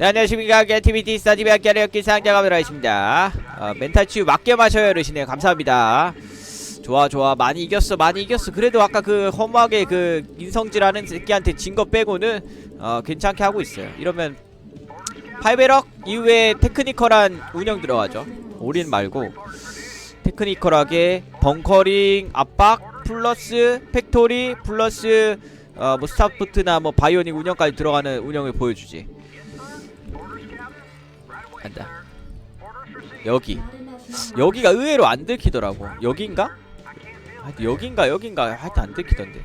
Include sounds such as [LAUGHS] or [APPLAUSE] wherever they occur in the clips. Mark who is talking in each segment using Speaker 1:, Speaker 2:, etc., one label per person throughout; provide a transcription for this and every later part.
Speaker 1: 네, 안녕하십니까. 액티비티 스타디비 학교의 기상 작업을 하겠습니다. 어, 멘탈 치유 맞게 마셔요, 이러시네요. 감사합니다. 좋아, 좋아. 많이 이겼어, 많이 이겼어. 그래도 아까 그 허무하게 그 인성질하는 새끼한테 진 거 빼고는 어, 괜찮게 하고 있어요. 이러면 8배럭 이후에 테크니컬한 운영 들어가죠. 올인 말고 테크니컬하게 벙커링 압박 플러스 팩토리 플러스 어, 뭐 스타프트나 뭐 바이오닉 운영까지 들어가는 운영을 보여주지. 간다. 여기 여기가 의외로 안 들키더라고. 여긴가? 하여튼 여긴가 여긴가 하여튼 안 들키던데.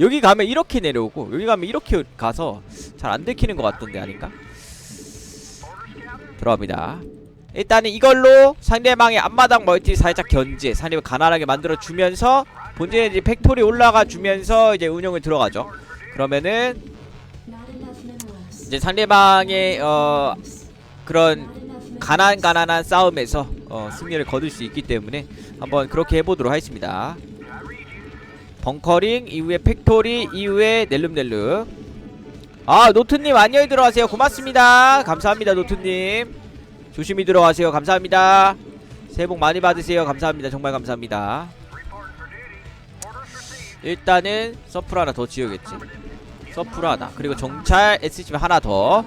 Speaker 1: 여기 가면 이렇게 내려오고 여기 가면 이렇게 가서 잘 안 들키는 것 같던데 아닌가? 들어갑니다. 일단은 이걸로 상대방의 앞마당 멀티 살짝 견제, 상대방 가난하게 만들어 주면서 본진에 이제 팩토리 올라가 주면서 이제 운영을 들어가죠. 그러면은 이제 상대방의 어 그런 가난 가난한 싸움에서 어 승리를 거둘 수 있기 때문에 한번 그렇게 해보도록 하겠습니다. 벙커링 이후에 팩토리 이후에 넬름넬름. 아 노트님 안녕히 들어가세요. 고맙습니다. 감사합니다 노트님. 조심히 들어가세요. 감사합니다. 새해 복 많이 받으세요. 감사합니다. 정말 감사합니다. 일단은 서플 하나 더 지어야겠지. 서플 하나. 그리고 정찰 SCB 하나 더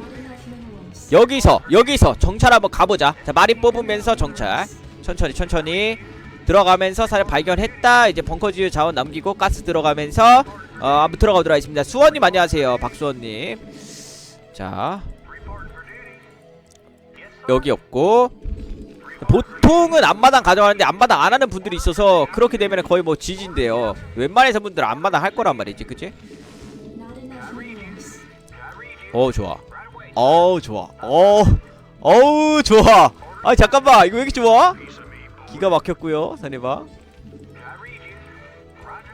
Speaker 1: 여기서 여기서 정찰 한번 가보자. 자 마리 뽑으면서 정찰. 천천히 천천히. 들어가면서 사람 발견했다. 이제 벙커 지유 자원 남기고 가스 들어가면서 어 한번 들어가도록 하겠습니다. 수원님 안녕하세요. 박수원님. 자. 여기 없고. 보통은 앞마당 가져가는데 앞마당 안 하는 분들이 있어서 그렇게 되면 거의 뭐 지진데요. 웬만해서 분들 앞마당 할 거란 말이지 그치? 어 좋아 어우 좋아. 어 어우 좋아. 아 잠깐만. 이거 왜 이렇게 좋아? 기가 막혔고요 사내봐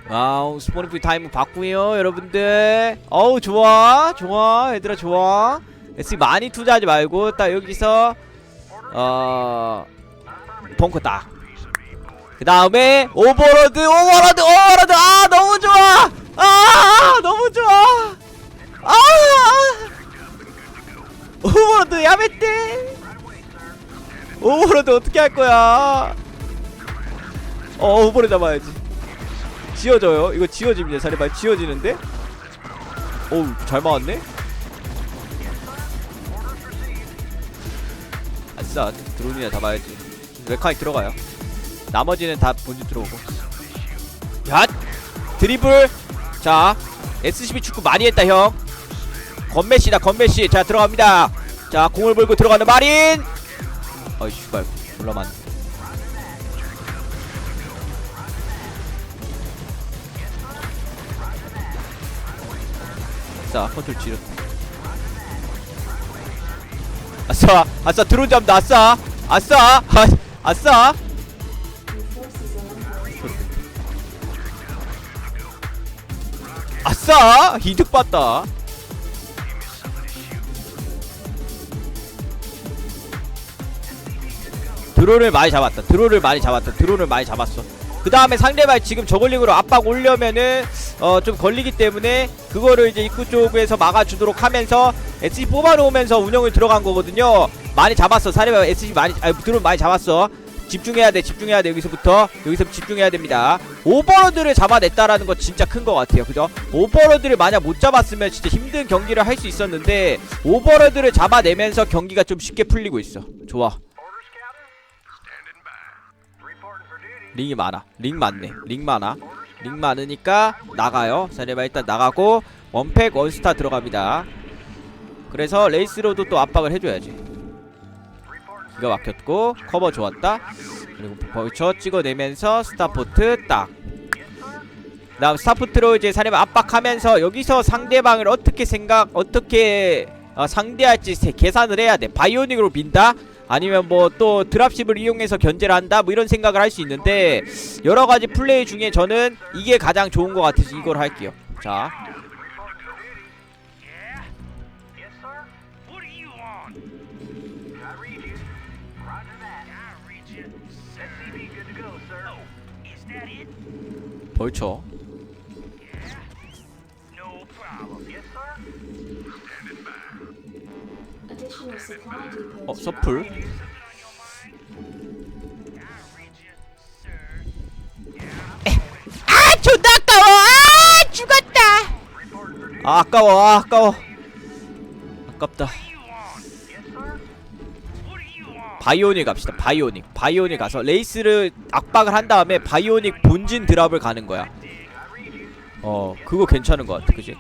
Speaker 1: 와우 스포니프 타임 봤고요 여러분들. 어우 좋아. 좋아. 얘들아 좋아. S 많이 투자하지 말고 딱 여기서 어 벙커 딱그 다음에 오버로드 오버로드 오버로드. 아 너무 좋아. 아 야매떼 오버로드 어떻게 할 거야? 어 오버로드 잡아야지. 지워져요. 이거 지워집니다. 자리발 지워지는데? 어우 잘 막았네? 아싸 드론이나 잡아야지. 메카닉 들어가요. 나머지는 다 본진 들어오고. 야 드리블. 자 SCB 축구 많이 했다 형. 건메시다 건메시. 자 들어갑니다 자 공을 몰고 들어가는 마린! 어이 씨발 올라만. 자 컨트롤 지렸. 아싸 아싸 드론 잡다 아싸. 아싸 아, [LAUGHS] 아싸. 아싸 이득 봤다 드론을 많이 잡았다. 드론을 많이 잡았다. 드론을 많이 잡았어. 그 다음에 상대방 지금 저글링으로 압박 올려면은 어 좀 걸리기 때문에 그거를 이제 입구 쪽에서 막아주도록 하면서 SC 뽑아놓으면서 운영을 들어간 거거든요. 많이 잡았어. 상대방 SC 많이 아 드론 많이 잡았어. 집중해야 돼 집중해야 돼. 여기서부터 여기서 집중해야 됩니다. 오버로드를 잡아냈다라는 거 진짜 큰거 같아요. 그죠? 오버로드를 만약 못 잡았으면 진짜 힘든 경기를 할 수 있었는데 오버로드를 잡아내면서 경기가 좀 쉽게 풀리고 있어. 좋아 링이 많아. 링 많네. 링 많아. 링 많으니까 나가요. 사레바 일단 나가고 원팩 원스타 들어갑니다. 그래서 레이스로도 또 압박을 해줘야지. 기가 막혔고 커버 좋았다. 그리고 벌쳐 찍어내면서 스타포트 딱. 다음 스타포트로 이제 사레바 압박하면서 여기서 상대방을 어떻게 생각 어떻게 어, 상대할지 세- 계산을 해야 돼. 바이오닉으로 빈다 아니면 뭐 또 드랍십을 이용해서 견제를 한다 뭐 이런 생각을 할 수 있는데 여러 가지 플레이 중에 저는 이게 가장 좋은 것 같아서 이걸 할게요. 자.
Speaker 2: Oh?
Speaker 1: 벌쳐. 어 서풀 아 존나 아까워! 아 죽었다! 아 아까워 아 아까워. 아깝다. 바이오닉 갑시다 바이오닉. 바이오닉 가서 레이스를 압박을 한 다음에 바이오닉 본진 드랍을 가는 거야. 어 그거 괜찮은 것 같아 그지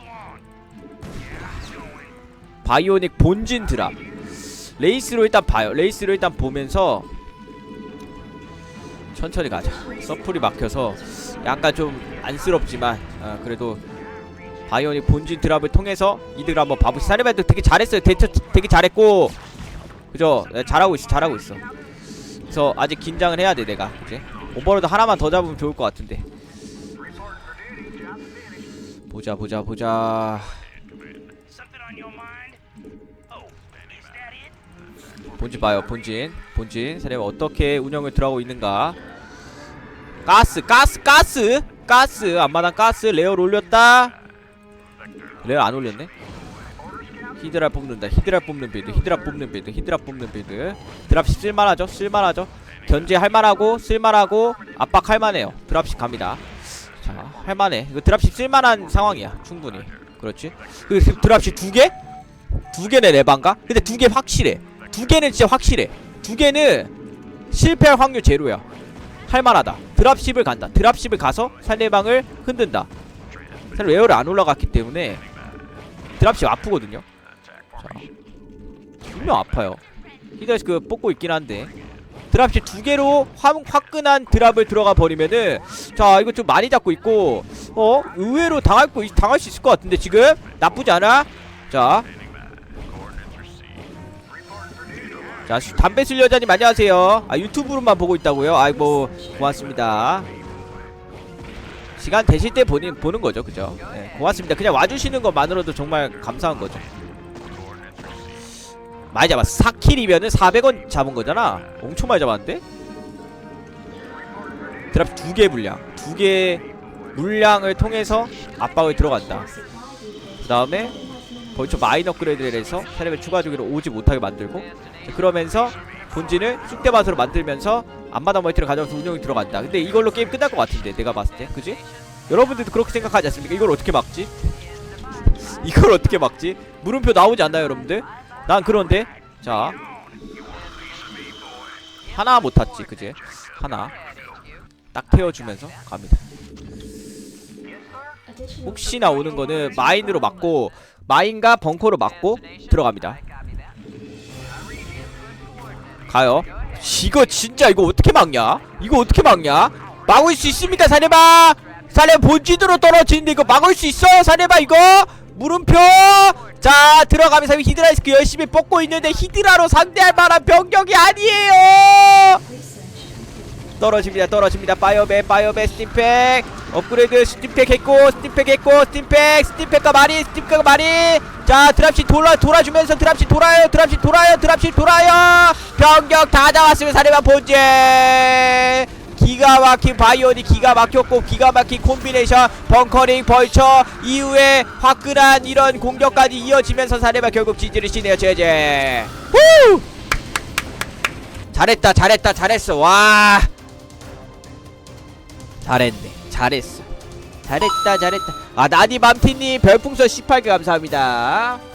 Speaker 1: 바이오닉 본진 드랍. 레이스로 일단 봐요. 레이스로 일단 보면서 천천히 가자. 서플이 막혀서 약간 좀 안쓰럽지만 어, 그래도 바이오닉 본진 드랍을 통해서 이득을 한번 봐보시. 사리바이도 되게 잘했어요. 대처 되게 잘했고. 그죠? 네, 잘하고 있어 잘하고 있어. 그래서 아직 긴장을 해야 돼 내가. 그지 오버로드 하나만 더 잡으면 좋을 것 같은데. 보자 보자 보자 본진 봐요 본진. 본진 사례가 어떻게 운영을 들어가고 있는가? 가스 가스 가스! 가스! 앞마당 가스 레어를 올렸다. 레어 안 올렸네? 히드라 뽑는다 히드라 뽑는 빌드 히드라 뽑는 빌드 히드라 뽑는 빌드. 드랍십 쓸만하죠? 쓸만하죠? 견제 할만하고 쓸만하고 압박 할만해요. 드랍십 갑니다. 자 할만해. 이거 드랍십 쓸만한 상황이야 충분히. 그렇지? 그 드랍십 두 개? 두 개네 레반가? 근데 두 개 확실해 두 개는 진짜 확실해. 두 개는 실패할 확률 제로야. 할만하다. 드랍십을 간다. 드랍십을 가서 상대방을 흔든다. 사실 웨어를 안 올라갔기 때문에 드랍십 아프거든요. 자 분명 아파요. 히드라스 그 뽑고 있긴 한데. 드랍십 두 개로 화, 화끈한 드랍을 들어가 버리면은 자 이거 좀 많이 잡고 있고 어? 의외로 당할 거 당할 수 있을 것 같은데 지금? 나쁘지 않아? 자 자, 수- 담배 술 여자님 안녕하세요. 아, 유튜브로만 보고 있다고요? 아이고, 고맙습니다. 시간 되실 때 보는, 보는 거죠, 그죠? 네, 고맙습니다. 그냥 와주시는 것만으로도 정말 감사한 거죠. 많이 잡았어. 4킬이면은 400원 잡은 거잖아. 엄청 많이 잡았는데? 드랍 두 개 물량. 두 개 물량을 통해서 압박을 들어간다. 그 다음에 벌써 마인 업그레이드를 해서 세레벨 추가 주기로 오지 못하게 만들고 자, 그러면서 본진을 쑥대밭으로 만들면서 앞마당 멀티를 가져와서 운영이 들어간다 근데 이걸로 게임 끝날 것 같은데 내가 봤을 때 그지? 여러분들도 그렇게 생각하지 않습니까? 이걸 어떻게 막지? [LAUGHS] 이걸 어떻게 막지? 물음표 나오지 않나요 여러분들? 난 그런데 자 하나 못 탔지 그지? 하나 딱 태워주면서 갑니다 혹시나 오는 거는 마인으로 막고 마인과 벙커로 막고 들어갑니다. 가요. 이거 진짜 이거 어떻게 막냐? 이거 어떻게 막냐? 막을 수 있습니까, 사내바? 사내 본진으로 떨어지는데 이거 막을 수 있어, 사내바 이거? 물음표. 자 들어가면서 히드라이스크 열심히 뽑고 있는데 히드라로 상대할 만한 병력이 아니에요. 떨어집니다 떨어집니다. 파이어맨 파이어맨 스팀팩. 업그레이드 스팀팩 했고 스팀팩 했고 스팀팩 스팀팩과 마리 스팀팩과 마리 자 드랍시 돌아 돌아주면서 드랍시 돌아요 드랍시 돌아요 드랍시 돌아요. 병력 다 잡았으면 사례만 본제 기가 막힌 바이오니 기가 막혔고 기가 막힌 콤비네이션 벙커링 벌처 이후에 화끈한 이런 공격까지 이어지면서 사례만 결국 지지를 시네요 제제. 후! 잘했다 잘했다 잘했어. 와 잘했네. 잘했어. 잘했다 잘했다. 아 나니맘티님 별풍선 18개 감사합니다